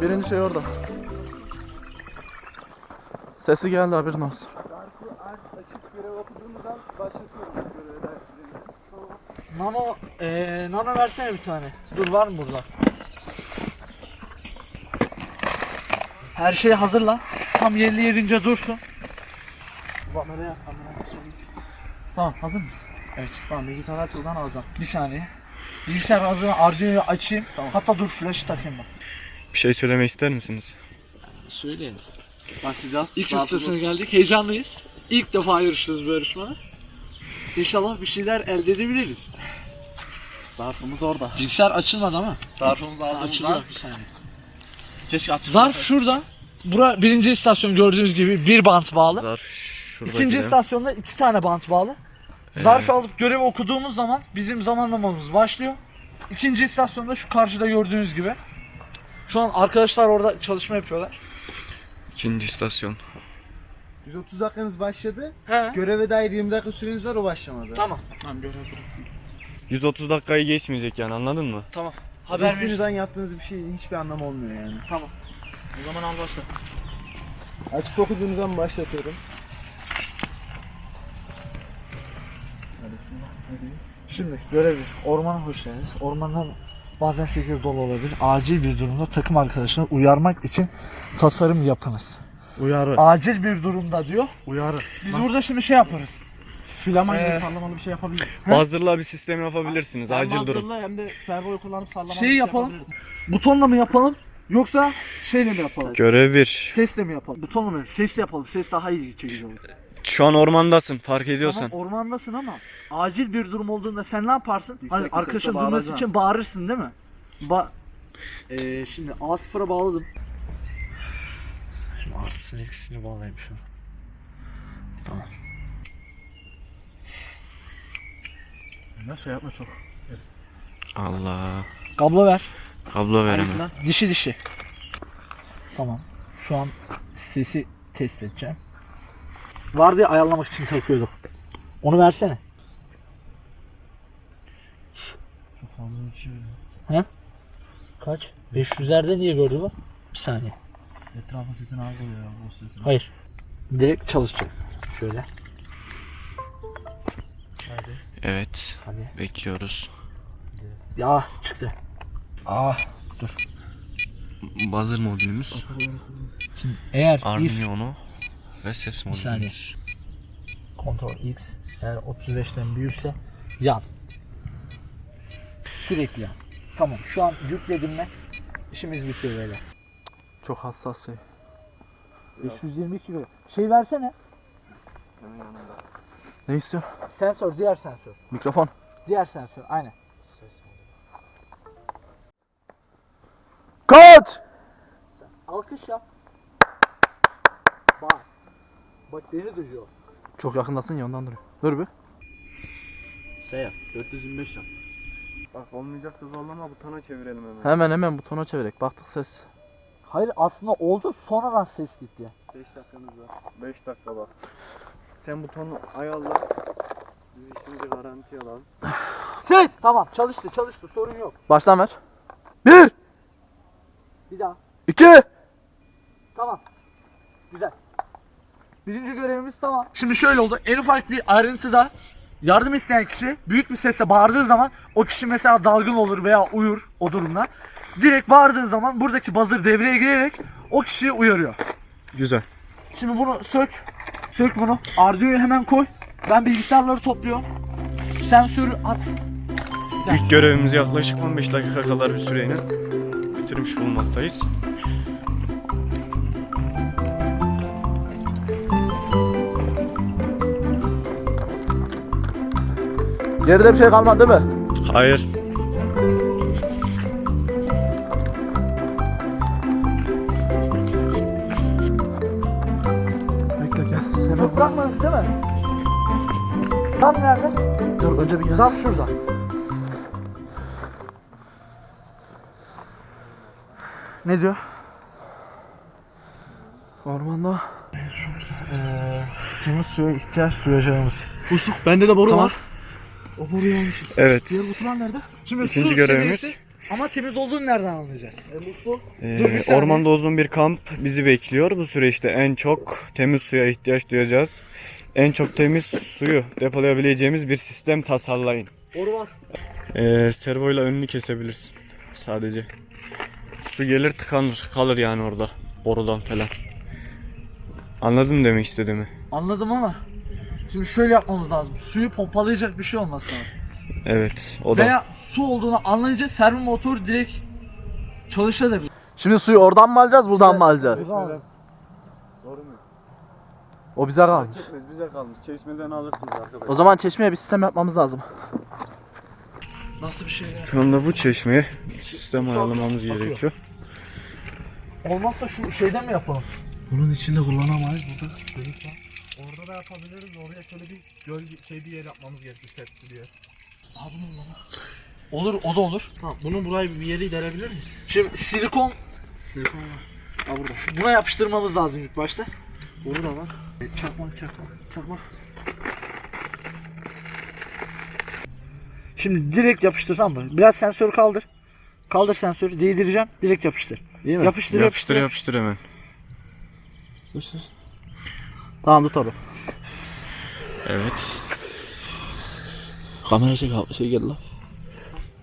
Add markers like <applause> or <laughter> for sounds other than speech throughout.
orada. Birinci şey orada. Sesi geldi haberin olsun. Açık görev başlatıyorum. Nano, eee nano versene bir tane. Dur var mı burada? Her şeyi hazırla. Tam yerli yerince dursun. Kameraya, kameraya. Tamam hazır mısın? Evet. Tamam bilgisayar açıldan alacağım. Bir saniye. Bilgisayar hazır. Arduino'yu açayım. Hatta dur flash'ı takayım bak. Bir şey söylemek ister misiniz? Söyleyelim. Başlayacağız. İlk üstesine geldik. Heyecanlıyız. İlk defa yarıştığımız bu yarışmada. İnşallah bir şeyler elde edebiliriz. Zarfımız orada. Bilgisayar açılmadı ama. Zarfımızı Açılıyor aldığımızda bir saniye. keşke açık. Zarf şurada. Bura birinci istasyon gördüğünüz gibi bir bant bağlı. Zarf şurada. İkinci istasyonda iki tane bant bağlı. Zarf alıp görevi okuduğumuz zaman bizim zamanlamamız başlıyor. İkinci istasyonda şu karşıda gördüğünüz gibi. Şu an arkadaşlar orada çalışma yapıyorlar. İkinci istasyon. 130 dakikanız başladı. He. Göreve dair 20 dakika süreniz var o başlamadı. Tamam. Tamam görev 130 dakikayı geçmeyecek yani anladın mı? Tamam. Haber verirsin. yaptığınız bir şeyin hiçbir anlamı olmuyor yani. Tamam. O zaman al başla. Açık okuduğunuz an başlatıyorum. Şimdi görev. Ormana hoş geldiniz. Ormanlar bazen fikir dolu olabilir. Acil bir durumda takım arkadaşını uyarmak için tasarım yapınız. Uyarı. Acil bir durumda diyor. Uyarı. Biz burada şimdi şey yaparız. Filama Ee, gibi sallamalı bir şey yapabiliriz. Buzzer'la bir sistem yapabilirsiniz. Hem Acil durum. buzzer'la hem de servoyu kullanıp sallamalı Şeyi bir şey yapalım. yapabiliriz. Butonla mı yapalım yoksa şeyle mi yapalım? Görev 1. Sesle mi yapalım? Butonla mı? Sesle yapalım. Ses daha ilgi çekici olur. Şu an ormandasın fark ediyorsan. Tamam ormandasın ama acil bir durum olduğunda sen ne yaparsın? Yüksek Hani arkadaşın duyması bağıracaksın. için bağırırsın değil mi? Ba ee, şimdi A0'a bağladım. Şimdi artısını eksisini bağlayayım şunu. Tamam. Ne şey yapma çok. Allah. Kablo ver. Kablo ver hemen. Hangisinden? Dişi dişi. Tamam. Şu an sesi test edeceğim. Var diye ayarlamak için takıyorduk. Onu versene. Çok fazla ölçüyor. Kaç? 500'lerde niye gördü bu? Bir saniye. Etrafın sesini algılıyor ya o sesini. Hayır. Direkt çalışacak. Şöyle. Evet. Hadi. Bekliyoruz. Ya çıktı. Ah. Buzzer modülümüz. Eğer if ve ses saniye. modülümüz. Ctrl X eğer 35'ten büyükse yan. Sürekli yan. Tamam şu an yükledim mi işimiz bitiyor böyle. Çok hassas şey. 522 kilo. Şey versene. Ne istiyor? Sensör, diğer sensör. Mikrofon. Diğer sensör, aynen. Kaç! Alkış yap. Bak. Bak beni duyuyor. Çok yakındasın ya ondan duruyor. Dur bir. Şey yap. 425 yap. Bak olmayacaksa zorlama butona çevirelim hemen. Hemen hemen butona çevirek. Baktık ses. Hayır aslında oldu sonradan ses gitti. 5 dakikamız var. 5 dakika bak. Sen butonu ayarla. Biz şimdi garanti alalım. Ses! Tamam çalıştı çalıştı sorun yok. Baştan ver. Bir, Bir daha. iki. Tamam. Güzel. Birinci görevimiz tamam. Şimdi şöyle oldu. En ufak bir ayrıntıda yardım isteyen kişi büyük bir sesle bağırdığı zaman o kişi mesela dalgın olur veya uyur o durumda. Direkt bağırdığın zaman buradaki buzzer devreye girerek o kişiyi uyarıyor. Güzel. Şimdi bunu sök. Sök bunu. Arduino'yu hemen koy. Ben bilgisayarları topluyorum. Sensörü at. İlk görevimizi yaklaşık 15 dakika kadar bir süreyle bitirmiş bulunmaktayız. Geride bir şey kalmadı değil mi? Hayır. Bekle gel. Hemen. Çok bırakmadın değil mi? Tam nerede? Dur önce bir gel. Tam şurada. Ne diyor? Ormanda. Ee, temiz suya ihtiyaç duyacağımız. Usuk bende de boru Tamam. var. O almışız. Evet. Diğer borular nerede? Şimdi İkinci su görevimiz. seviyesi Ama temiz olduğunu nereden anlayacağız? E bu su. Ee, Dur bir saniye. ormanda uzun bir kamp bizi bekliyor. Bu süreçte en çok temiz suya ihtiyaç duyacağız. En çok temiz suyu depolayabileceğimiz bir sistem tasarlayın. Boru var. Ee, servoyla önünü kesebilirsin. Sadece. Su gelir tıkanır kalır yani orada. Borudan falan. Anladın mı demek istediğimi? Anladım ama şimdi şöyle yapmamız lazım. Suyu pompalayacak bir şey olması lazım. Evet. O da. Veya su olduğunu anlayınca servo motor direkt çalışabilir. Şimdi suyu oradan mı alacağız buradan mı alacağız? Doğru mu? O bize kalmış. Çekmez bize kalmış. Çeşmeden alırsınız arkadaşlar. O zaman çeşmeye bir sistem yapmamız lazım. Nasıl bir şey ya? Şu anda bu çeşmeye sistem ayarlamamız gerekiyor. Olmazsa şu şeyden mi yapalım? Bunun içinde kullanamayız burada. Delik var. Orada da yapabiliriz. Oraya şöyle bir göl şey bir yer yapmamız gerekiyor. Setli bir yer. Abi ne lan? Olur, o da olur. Tamam bunu burayı bir yere derebilir miyiz? Şimdi silikon Silikon var. Ha burada. buna yapıştırmamız lazım ilk başta. Boru da var. Çakmak çakmak. Çakmak. Şimdi direkt yapıştır tamam mı? Biraz sensör kaldır. Kaldır sensörü değdireceğim. Direkt yapıştır. Değil mi? Yapıştır Yapıştır yapıştır hemen. Tamam tut abi. Evet. Kamera çek abi. Şey geldi lan.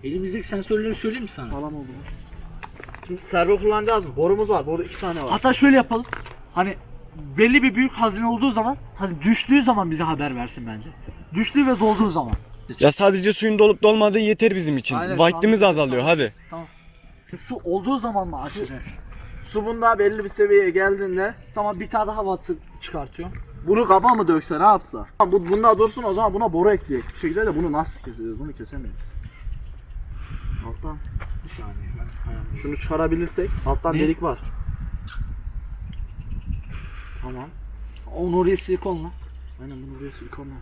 Elimizdeki sensörleri söyleyeyim mi sana? Sağlam oldu. Şimdi servo kullanacağız mı? Borumuz var. Boru iki tane var. Hatta şöyle yapalım. Hani belli bir büyük hazine olduğu zaman hani düştüğü zaman bize haber versin bence. Düştüğü ve dolduğu zaman. Ya sadece suyun dolup dolmadığı yeter bizim için. Aynen, Vaktimiz tamam. azalıyor hadi. Su olduğu zaman mı açacak? Su bunda belli bir seviyeye geldiğinde Tamam bir tane daha wattı çıkartıyor. bunu kaba mı dökse ne yapsa? Tamam, Bu bunda dursun o zaman buna boru ekleyek. Bir şekilde de bunu nasıl keseceğiz? Bunu kesemeyiz. Alttan Bir saniye ben ayarlayayım. şunu çıkarabilirsek alttan Ne? delik var. Tamam. Onu oraya silikonla. Aynen bunu buraya silikonla.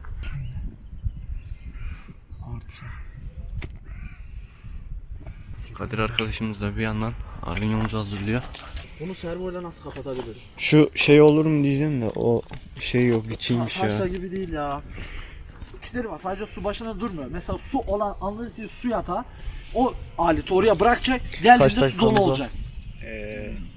Artı. Kadir arkadaşımız da bir yandan alyonumuzu hazırlıyor. Bunu servoyla nasıl kapatabiliriz? Şu şey olur mu diyeceğim de o şey yok biçilmiş ya. Taşla gibi değil ya. İşleri var sadece su başına durmuyor. Mesela su olan anladığınız gibi su yatağı o aleti oraya bırakacak. Geldiğinde su dolu dakikamız var? olacak.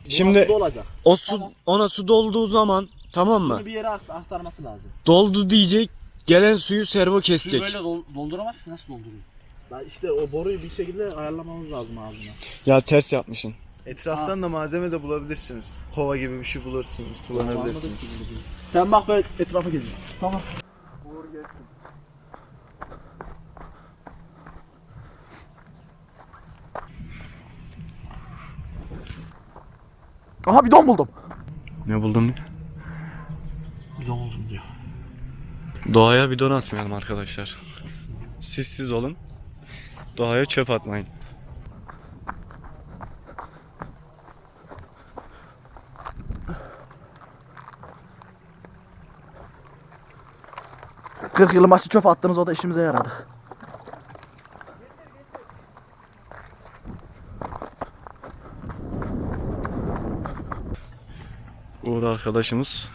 Şimdi Buna su olacak. o su ona su dolduğu zaman tamam mı? Bunu bir yere aktarması lazım. Doldu diyecek. Gelen suyu servo Suyu kesecek. böyle dol- dolduramazsın nasıl dolduruyor? Ya işte o boruyu bir şekilde ayarlamamız lazım ağzına. Ya ters yapmışsın. Etraftan da malzeme de bulabilirsiniz. Kova gibi bir şey bulursunuz, kullanabilirsiniz. Sen bak ben etrafı gezin. Tamam. Aha bidon buldum. Ne buldun? Güzel oldum diyor. Doğaya bidon atmayalım arkadaşlar. Siz siz olun. Doğaya çöp atmayın. 40 yılın başı çöp attınız o da işimize yaradı. Uğur arkadaşımız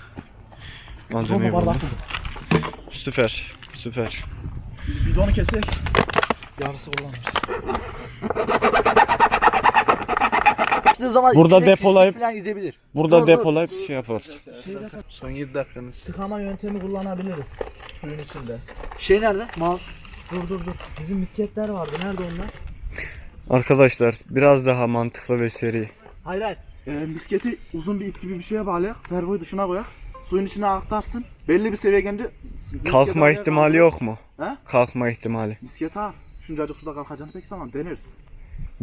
malzemeyi buldu. Süper. Süper. Bidonu kesek. Yarısı kullanırız. İşte zaman Burada depolayıp- falan gidebilir. Burada Dur, dur. depolayıp şey yaparız. Son 7 dakikanız. Tıkama yöntemi kullanabiliriz. Suyun içinde. Şey nerede? Mouse. Dur dur dur. Bizim misketler vardı. Nerede onlar? Arkadaşlar biraz daha mantıklı ve seri. Hayır hayır. Ee, misketi uzun bir ip gibi bir şeye bağlayak. Servoyu dışına koyak. Suyun içine aktarsın. Belli bir seviye gelince Kalkma ihtimali yok mu? He? Kalkma ihtimali. Misket ha. Şuncacık suda kalkacağını pek zaman deneriz.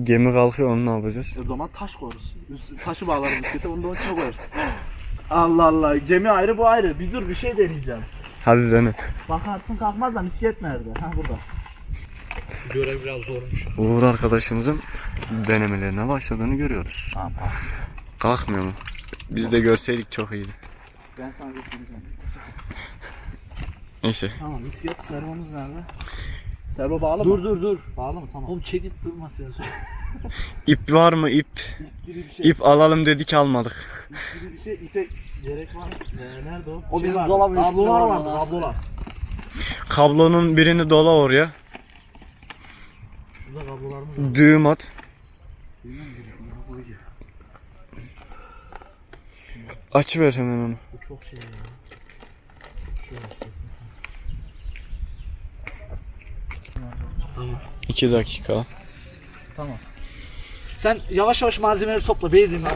Gemi kalkıyor onu ne yapacağız? O zaman taş koyarız. Üst- taşı bağlarız miskete onu da onun içine koyarız. Allah Allah. Gemi ayrı bu ayrı. Bir dur bir şey deneyeceğim. Hadi dene. Bakarsın kalkmaz da misket nerede? Ha burada. Görev biraz zormuş. Uğur arkadaşımızın denemelerine başladığını görüyoruz. Kalkmıyor mu? Biz de görseydik çok iyiydi. Ben sana göstereceğim. Neyse. Tamam misket servomuz nerede? Servo bağlı Dur mı? dur dur. Bağlı mı? Tamam. Oğlum çekip durmasın. İp var mı ip? Gibi bir şey. İp alalım dedik almadık. gibi bir şey. İpe gerek var. Ee, nerede o? O Şey bizim var. dolabın üstünde Kablolar var vardı. Kablolar. Kablonun birini dola oraya. Şurada kablolarımız var. Düğüm at. Aç ver hemen onu. Bu çok şey ya. İki dakika. Sen yavaş yavaş malzemeleri topla beğendin ben.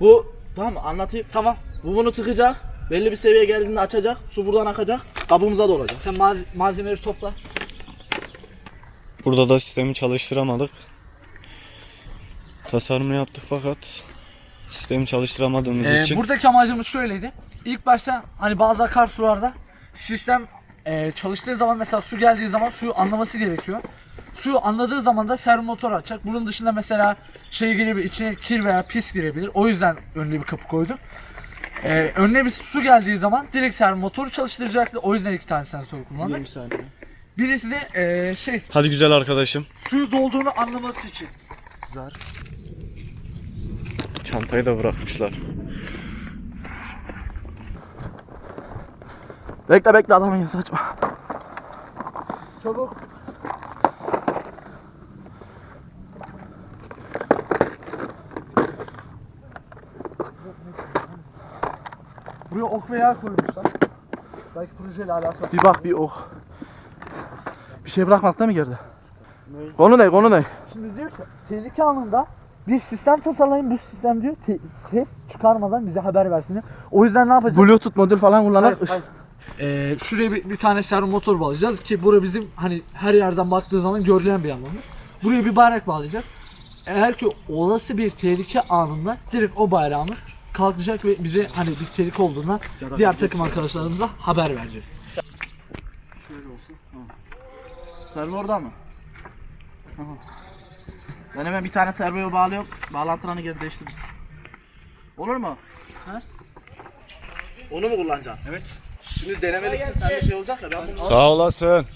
Bu tamam mı? Anlatayım. Tamam. Bu bunu tıkacak. Belli bir seviye geldiğinde açacak. Su buradan akacak. Kabımıza dolacak. Sen malz- malzemeleri topla. Burada da sistemi çalıştıramadık. Tasarımını yaptık fakat sistemi çalıştıramadığımız Ee, için buradaki amacımız şöyleydi. İlk başta hani bazı akarsularda sistem e, çalıştığı zaman mesela su geldiği zaman suyu anlaması gerekiyor. Suyu anladığı zaman da servo motor açacak. Bunun dışında mesela şey girebilir, içine kir veya pis girebilir. O yüzden önüne bir kapı koydum. Ee, önüne bir su geldiği zaman direkt servo motoru çalıştıracaktı. O yüzden iki tane sensör kullandık. saniye. Birisi de e, şey Hadi güzel arkadaşım. suyu dolduğunu anlaması için. Çantayı da bırakmışlar. Bekle bekle adamın yazı açma. Çabuk. Buraya ok ve yer koymuşlar. Belki projeyle alakalı. Bir bak bir ok. Bir şey bırakmakta mı girdi? Konu ne konu ne? Şimdi diyor ki tehlike anında bir sistem tasarlayın bu sistem diyor te- ses çıkarmadan bize haber versin diyor. O yüzden ne yapacağız? Bluetooth modül falan kullanarak Hayır, hayır. Ee, şuraya bir, bir tane servo motor bağlayacağız ki bura bizim hani her yerden baktığı zaman görülen bir alanımız. Buraya bir bayrak bağlayacağız. Eğer ki olası bir tehlike anında direkt o bayrağımız kalkacak ve bize hani bir tehlike olduğunda diğer takım arkadaşlarımıza haber verecek. Servo orada mı? Tamam. Ben hemen bir tane servoya bağlıyorum. Bağlantılarını geri değiştiririz. Olur mu? Ha? Onu mu kullanacaksın? Evet. Şimdi denemelik için sende şey olacak ya ben bunu Sağ olasın.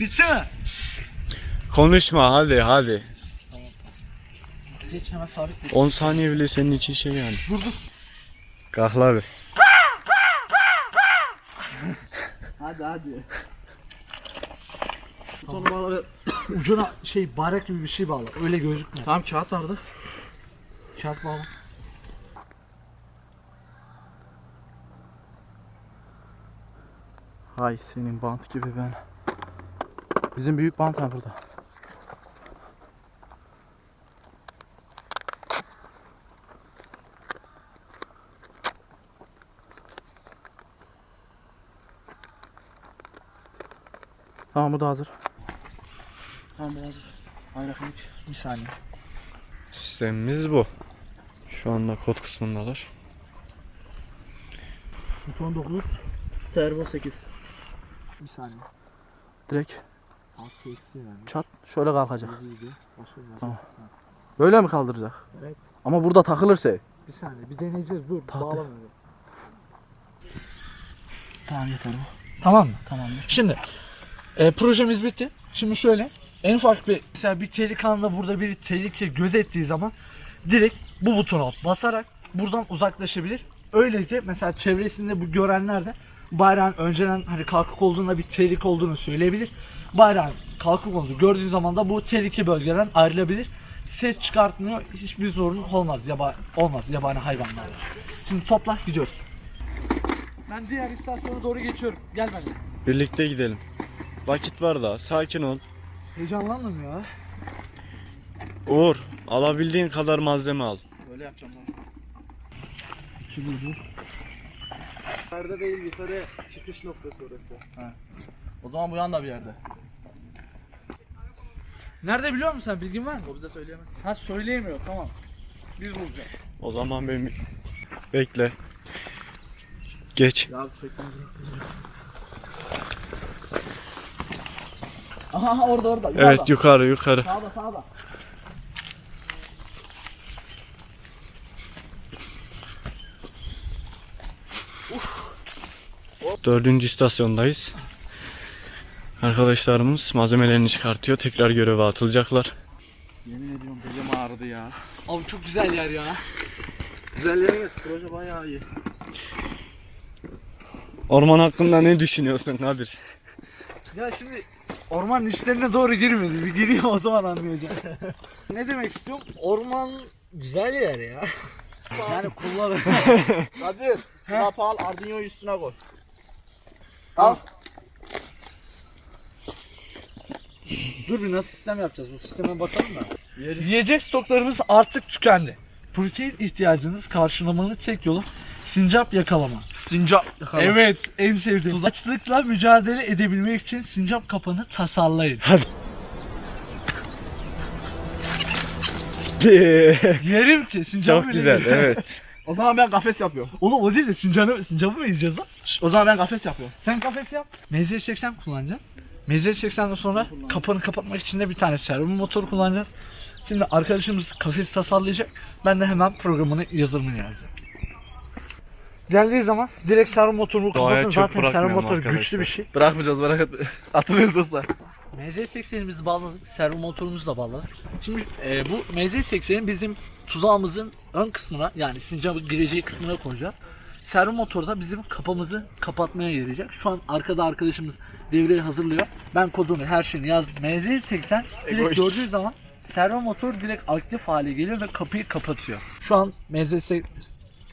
Bitti mi? Konuşma hadi hadi. Geç hemen sabit 10 saniye bile senin için şey yani. Durduk. Kalk abi. Hadi hadi. Butonu bağla. Ucuna şey bayrak gibi bir şey bağla. Öyle gözükmüyor. Tamam kağıt vardı. Kağıt bağla. Hay senin bant gibi ben. Bizim büyük bant var burada. Tamam bu da hazır. Tamam bu hazır. Hiç. Bir saniye. Sistemimiz bu. Şu anda kod kısmındalar. Buton 9. Servo 8. Bir saniye. Direkt Altı eksi yani. çat şöyle kalkacak. Başka bir Tamam. Böyle mi kaldıracak? Evet. Ama burada takılır şey. Bir saniye bir deneyeceğiz dur Tahta. bağlamıyor. Tamam yeter bu. Tamam mı? Tamamdır. Şimdi e, projemiz bitti. Şimdi şöyle en ufak bir mesela bir tehlike anında burada bir tehlike gözettiği zaman direkt bu butona basarak buradan uzaklaşabilir. Öylece mesela çevresinde bu görenler de bayrağın önceden hani kalkık olduğunda bir tehlike olduğunu söyleyebilir. Bayrağın kalkık olduğunu gördüğü zaman da bu tehlike bölgeden ayrılabilir. Ses çıkartmıyor. Hiçbir sorun olmaz. Yaba olmaz yabani hayvanlarla. Şimdi topla gidiyoruz. Ben diğer istasyona doğru geçiyorum. Gel benimle. Birlikte gidelim. Vakit var da sakin ol. Heyecanlandım ya. Uğur alabildiğin kadar malzeme al. Böyle yapacağım ben. Yukarıda değil yukarı çıkış noktası orası. O zaman bu yanda bir yerde. Nerede biliyor musun sen? Bilgin var mı? O bize söyleyemez. Ha söyleyemiyor tamam. Biz bulacağız. O zaman ben bekle. Geç. Ya çekmem Aha aha, orada orada. Evet yukarı yukarı. Sağda sağda. Dördüncü istasyondayız. Arkadaşlarımız malzemelerini çıkartıyor. Tekrar göreve atılacaklar. Yemin ediyorum belim ağrıdı ya. Abi çok güzel yer ya. Güzelleriniz proje bayağı iyi. Orman hakkında ne düşünüyorsun Kadir? Ya şimdi ormanın içlerine doğru girmedi. Bir gireyim o zaman anlayacağım. <laughs> ne demek istiyorum? Orman güzel yer ya. Yani kullanır. <laughs> Kadir. Şuna al Arduino'yu üstüne koy. Al. Dur bir nasıl sistem yapacağız? Bu sisteme bakalım da. Yiyecek stoklarımız artık tükendi. Protein ihtiyacınız karşılamanın tek yolu sincap yakalama. Sincap. Evet, en sevdiğim. Açlıkla mücadele edebilmek için sincap kapanı tasarlayın. Yerim ki sincap Çok güzel evet. <laughs> O zaman ben kafes yapıyorum. Oğlum o değil de sincapı, sincapı mı yiyeceğiz lan? O zaman ben kafes yapıyorum. Sen kafes yap. Mezeli 80 kullanacağız. Mezeli 80'den sonra kapını kapatmak için de bir tane servo motoru kullanacağız. Şimdi arkadaşımız kafes tasarlayacak. Ben de hemen programını yazılımını yazacağım. Geldiği zaman direkt servo motoru Doğaya kapatsın. Zaten servo motoru güçlü arkadaşlar. bir şey. Bırakmayacağız merak etme. <laughs> Atılıyoruz olsa. MZ80'imizi bağladık. Servo motorumuzu da bağladık. Şimdi e, bu MZ80'in bizim tuzağımızın ön kısmına yani sincapın gireceği kısmına koyacağız. Servo motor da bizim kapımızı kapatmaya yarayacak. Şu an arkada arkadaşımız devreyi hazırlıyor. Ben kodunu her şeyini yazdım. MZ80 direkt gördüğü zaman servo motor direkt aktif hale geliyor ve kapıyı kapatıyor. Şu an MZ80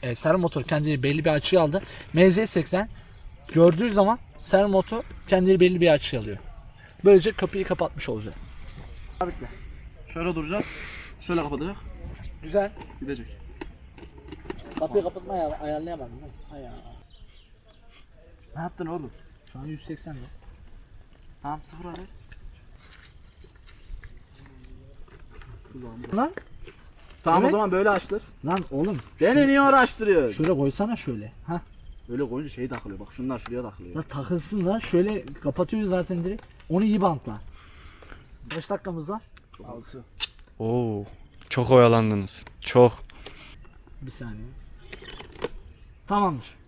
e, servo motor kendini belli bir açıya aldı. MZ80 gördüğü zaman servo motor kendini belli bir açıya alıyor. Böylece kapıyı kapatmış olacak. Şöyle duracak. Şöyle kapatacak. Güzel. Gidecek. Kapıyı kapatmayı ayar- ayarlayamadım. Hay ya. Ne yaptın oğlum? Şu an 180 mi? Tamam sıfır abi. Lan, Tamam Evet. o zaman böyle açtır. lan oğlum Beni niye uğraştırıyor? şöyle koysana şöyle. Ha. Böyle koyunca şey takılıyor. Bak şunlar şuraya takılıyor. La takılsın da şöyle kapatıyoruz zaten direkt. Onu iyi bantla. Kaç dakikamız var? 6. Oo. Çok oyalandınız. Çok. Bir saniye. Tamamdır.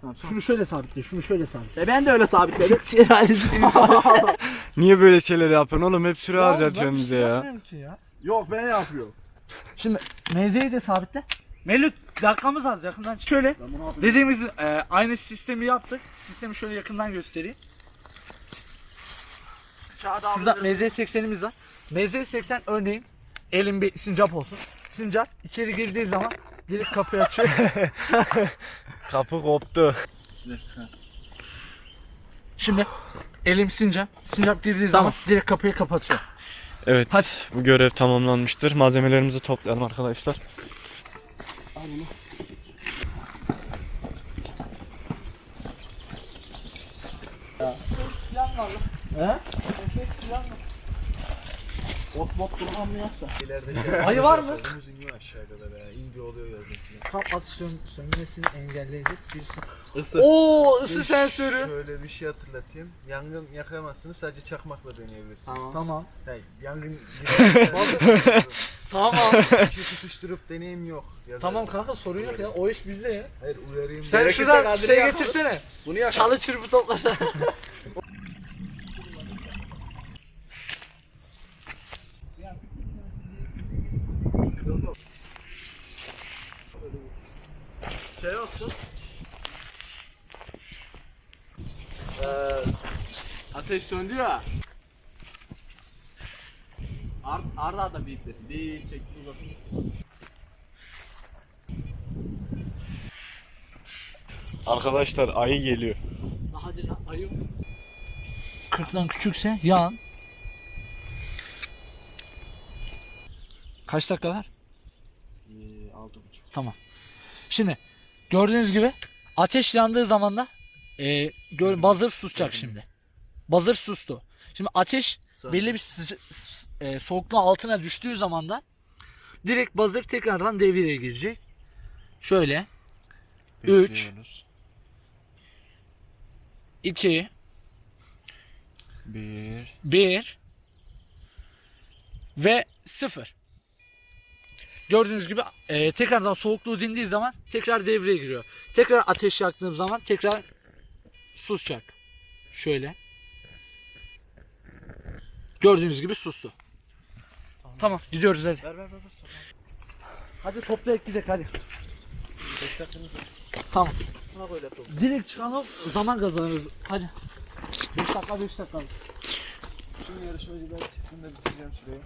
Tamam, tamam. Şunu şöyle sabitle, şunu şöyle sabitle. E ben de öyle sabitledim. <laughs> <laughs> Niye böyle şeyler yapıyorsun oğlum? Hep süre harcatıyorsun bize şey ya. Yok ben yapıyorum. Şimdi mevzeyi de sabitle. Melih dakikamız az yakından. Şöyle dediğimiz e, aynı sistemi yaptık. Sistemi şöyle yakından göstereyim. Şurada MZ80'imiz var. MZ80 örneğin elim bir sincap olsun. Sincap içeri girdiği zaman direkt kapıyı açıyor. <laughs> Kapı koptu. Şimdi elim sincap. Sincap girdiği zaman direkt kapıyı kapatıyor. Evet. Hadi. Bu görev tamamlanmıştır. Malzemelerimizi toplayalım arkadaşlar. He? Ot bot kurban mı yapsa? <laughs> Ayı var mı? Omuzun gibi aşağıda da be. İnce oluyor yazın. Kamp atışın sönmesini engelleyecek bir şey. Isır. Oo ısı sensörü. Şöyle bir şey hatırlatayım. Yangın yakamazsınız sadece çakmakla deneyebilirsiniz. Tamam. Tamam. Hayır, yangın <laughs> Tamam. bir şey tutuşturup deneyim yok. Yazarım. tamam kanka sorun yok ya. O iş bizde ya. Hayır uyarayım. Sen Gerekirse şuradan şey yakalım. getirsene. Bunu yak. Çalı çırpı toplasana. <laughs> ateş söndü ya. Ar arda arda biplesin. Bir çekti uzasın. Arkadaşlar ayı geliyor. Hadi lan ayı. 40'dan küçükse yağın. Kaç dakika var? Ee, buçuk. Tamam. Şimdi gördüğünüz gibi ateş yandığı zaman da e, gör, buzzer susacak şimdi. Buzzer sustu. Şimdi ateş belli bir sıca- e, soğukluğun altına düştüğü zaman da direkt buzzer tekrardan devreye girecek. Şöyle 3 2 Bir. 1 ve 0. Gördüğünüz gibi e, tekrardan soğukluğu dindiği zaman tekrar devreye giriyor. Tekrar ateş yaktığım zaman tekrar susacak. Şöyle. Gördüğünüz gibi sustu. Tamam, gidiyoruz hadi. Ver ver ver. ver. Hadi toplayıp gidelim hadi. Tamam. Şuna koy laptopu. Direkt çıkalım zaman kazanırız. Hadi. 5 dakika 5 dakika. Şimdi yarışmacılar çıktığında bitireceğim şurayı.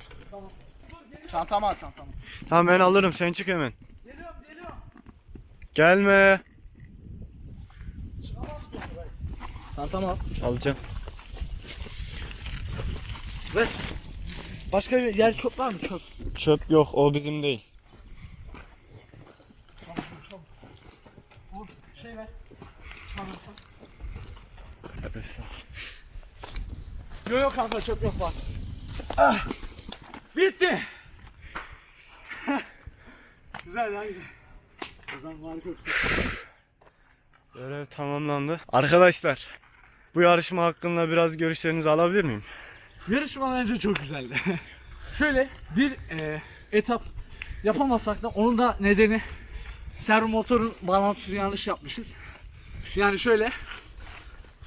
Çantamı al çantamı. Tamam ben alırım sen çık hemen. Gelme. Çantamı al. Alacağım. Başka bir yer çöp var mı çöp? Çöp yok o bizim değil. Şey ver. Yok yok kanka çöp yok bak. Ah, bitti. <laughs> güzel lan güzel. O zaman harika. Görev tamamlandı. Arkadaşlar bu yarışma hakkında biraz görüşlerinizi alabilir miyim? Yarışma bence çok güzeldi. <laughs> Şöyle bir e, etap yapamasak da onun da nedeni servo motorun bağlantısını yanlış yapmışız. Yani şöyle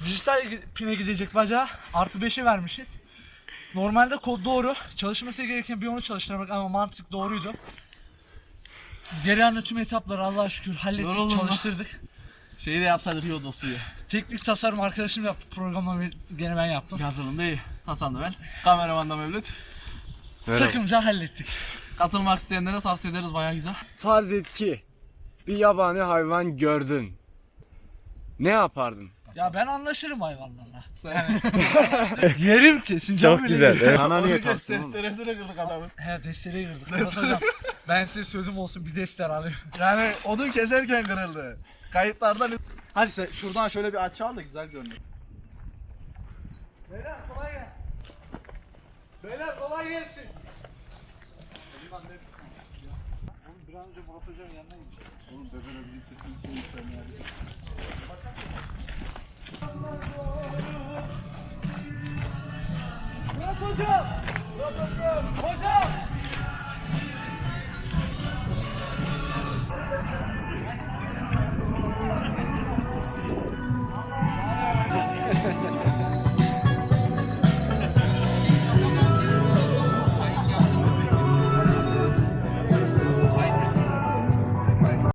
dijital pine gidecek bacağı artı 5'i vermişiz. Normalde kod doğru. Çalışması gereken bir onu çalıştırmak ama mantık doğruydu. Geri kalan tüm etapları Allah'a şükür hallettik, çalıştırdık. Şeyi de yapsaydık iyi oldu suyu. Teknik tasarım arkadaşım yaptı, programı gene ben yaptım. Yazılım da iyi. Hasan da ben. Kameraman da Mevlüt. Takımca hallettik. Katılmak isteyenlere tavsiye ederiz baya güzel. Farz et ki bir yabani hayvan gördün. Ne yapardın? Ya ben anlaşırım hayvanlarla. Yani, <laughs> yerim kesin. Çok güzel. Evet. Sana niye taksın oğlum? testeresine kırdık adamı. He desteği kırdık. Hocam ben size sözüm olsun bir dester alayım. Yani odun keserken kırıldı. Kayıtlardan... Hadi sen şuradan şöyle bir açı al da güzel görünüyor. Beyler kolay gelsin. Beyler kolay gelsin. Bir an önce Murat Hoca'nın yanına gideceğim. Oğlum bebeğe birlikte konuşuyoruz yani. Murat hocam. Murat hocam.